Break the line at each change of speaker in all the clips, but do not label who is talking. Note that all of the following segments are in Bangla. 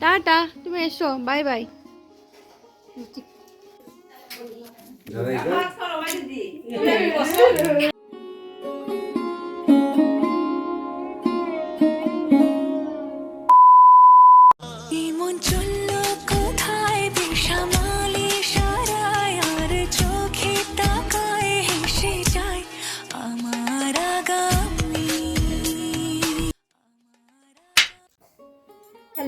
টাটা তুমি এসো বাই বাই।
এমন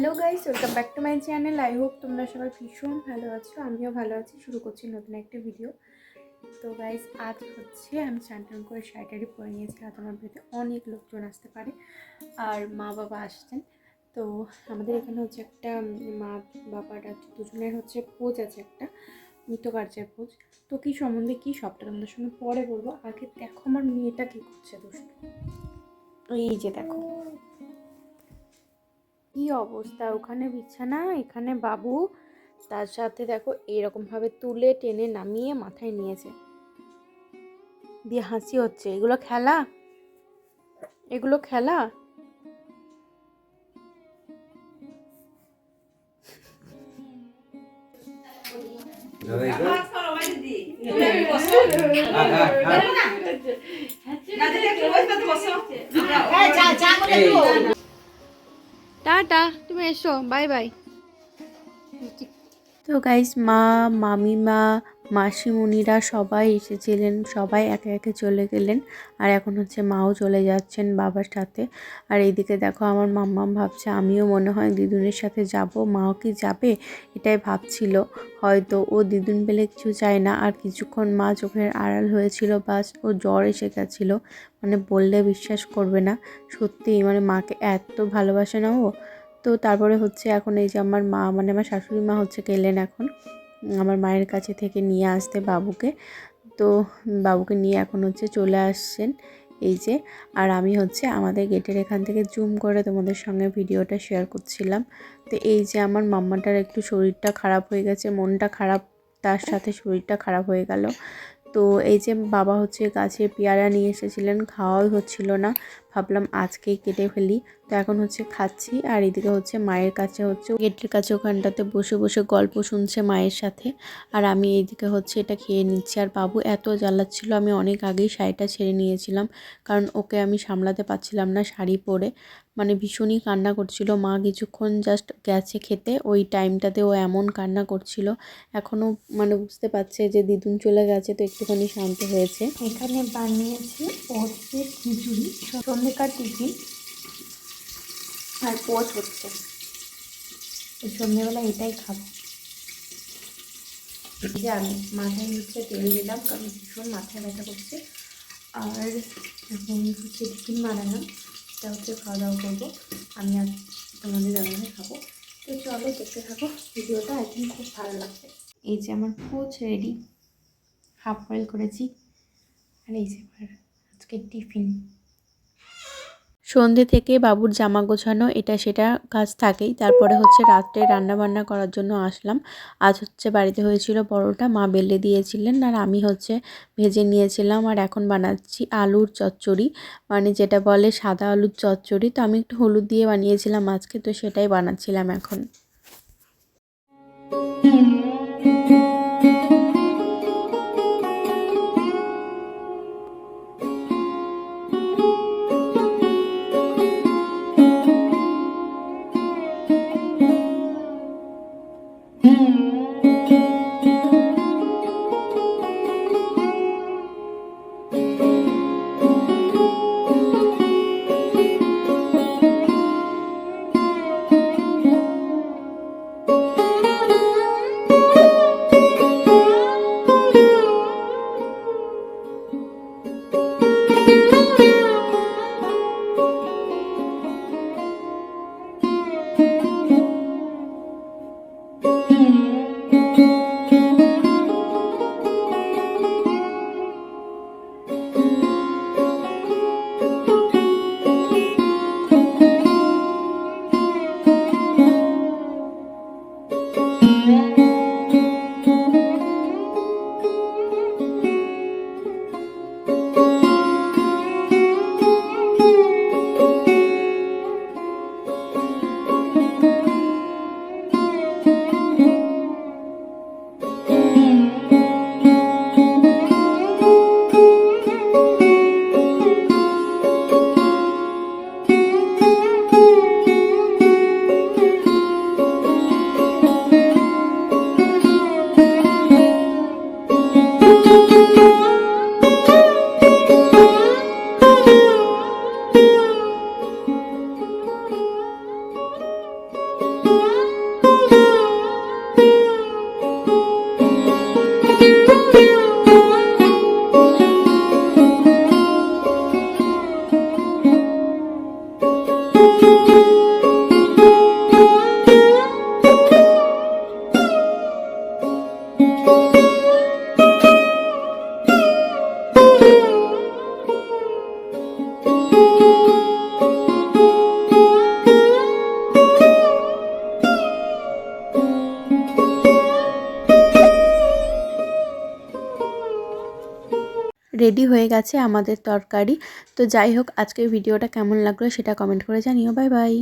hello guys welcome back to my channel I hope তোমরা সবাই ভীষণ ভালো আছো। আমিও ভালো আছি। শুরু করছি নতুন একটা ভিডিও তো গাইস আজ হচ্ছে আমি চান টান করে শাড়িটারি পরে নিয়েছি আজ আমার বাড়িতে অনেক লোকজন আসতে পারে। আর মা বাবা আসছেন। তো, আমাদের এখানে হচ্ছে একটা মা বাবার দুজনের হচ্ছে পোজ আছে একটা, মৃতকার্যের পোজ। তো, কী সম্বন্ধে, কী সবটা তোমাদের সঙ্গে পরে বলব? আগে দেখো আমার মেয়েটা কী করছে, দুষ্ট। এই যে দেখো। কি অবস্থা? ওখানে বিছানা এখানে বাবু। তার সাথে দেখো এরকম ভাবে তুলে টেনে নামিয়ে মাথায় নিয়েছে। দিয়ে হাসি হচ্ছে এগুলো খেলা? এগুলো খেলা? টাটা তুমি এসো বাই বাই। তো গাইস মা মামিমা মাসিমণিরা সবাই এসেছিলেন, সবাই একে একে চলে গেলেন আর এখন হচ্ছে মাও চলে যাচ্ছেন বাবার সাথে। আর এইদিকে দেখো আমার মাম্মাম ভাবছে, আমিও মনে হয় দিদুনের সাথে যাব, মাও কি যাবে? এটাই ভাবছিল। হয়তো ও দিদুন পেলে কিছু চায় না। আর কিছুক্ষণ মা চোখের আড়াল হয়েছিল, বাস ও জ্বর এসে গেছিল। মানে বললে বিশ্বাস করবে না। সত্যি মানে মাকে এত ভালোবাসে না ও? তো তারপরে হচ্ছে এখন এই যে আমার মা মানে আমার শাশুড়ি মা হচ্ছে গেলেন এখন। আমার মায়ের কাছে থেকে নিয়ে আসতে বাবুকে। তো বাবুকে নিয়ে এখন হচ্ছে চলে আসছেন। এই যে, আর আমি হচ্ছে আমাদের গেটের এখান থেকে জুম করে তোমাদের সঙ্গে ভিডিওটা শেয়ার করছিলাম। তো এই যে আমার মাম্মাটার একটু শরীরটা খারাপ হয়ে গেছে, মনটা খারাপ, তার সাথে শরীরটা খারাপ হয়ে গেল। তো এই যে বাবা হচ্ছে গাছে পেয়ারা নিয়ে এসেছিলেন খাওয়াই হচ্ছিল না। ভাবলাম আজকেই কেটে ফেলি। তো এখন হচ্ছে খাচ্ছি আর এদিকে হচ্ছে মায়ের কাছে হচ্ছে গেটের কাছে ওখানটাতে বসে বসে গল্প শুনছে মায়ের সাথে। আর আমি এইদিকে হচ্ছে এটা খেয়ে নিচ্ছি। আর বাবু এত জ্বালাচ্ছিল, আমি অনেক আগেই শাড়িটা ছেড়ে নিয়েছিলাম। কারণ ওকে আমি সামলাতে পারছিলাম না শাড়ি পরে। মানে ভীষণই কান্না করছিল। মা কিছুক্ষণ জাস্ট গেছে খেতে। ওই টাইমটাতে ও এমন কান্না করছিল। এখনও মানে বুঝতে পারছে যে দিদুন চলে গেছে, তো একটুখানি শান্ত হয়েছে। এখানে বানিয়েছি ওটসে খিচুড়ি, সন্ধ্যেকার টিফিন আর পোচ হচ্ছে। সন্ধ্যেবেলা এটাই খাব। যে আমি মাথায় হচ্ছে তেল দিলাম, কারণ ভীষণ মাথায় ব্যথা করছে। আর এখন হচ্ছে টিফিন বানালাম। এটা হচ্ছে খাওয়া দাওয়া করব। আমি আর তোমাদের দাদাভাই খাব। তো চলো দেখতে থাকো, ভিডিওটা একদিন খুব ভালো লাগবে। এই যে আমার পোচ রেডি, হাফ বয়েল করেছি। আর এই যে আমার আজকে টিফিন। সন্ধে থেকে বাবুর জামা গোছানো এটা সেটা কাজ থাকেই। তারপরে হচ্ছে রাত্রে রান্নাবান্না করার জন্য আসলাম। আজ হচ্ছে বাড়িতে হয়েছিল পরোটা, মা বেলে দিয়েছিলেন আর আমি হচ্ছে ভেজে নিয়েছিলাম আর এখন বানাচ্ছি আলুর চচ্চড়ি। মানে যেটা বলে সাদা আলুর চচ্চড়ি। তো আমি একটু হলুদ দিয়ে বানিয়েছিলাম আজকে, তো সেটাই বানাচ্ছিলাম এখন। রেডি হয়ে গেছে আমাদের তরকারি। তো যাই হোক, আজকের ভিডিওটা কেমন লাগল সেটা কমেন্ট করে জানিও। Bye bye.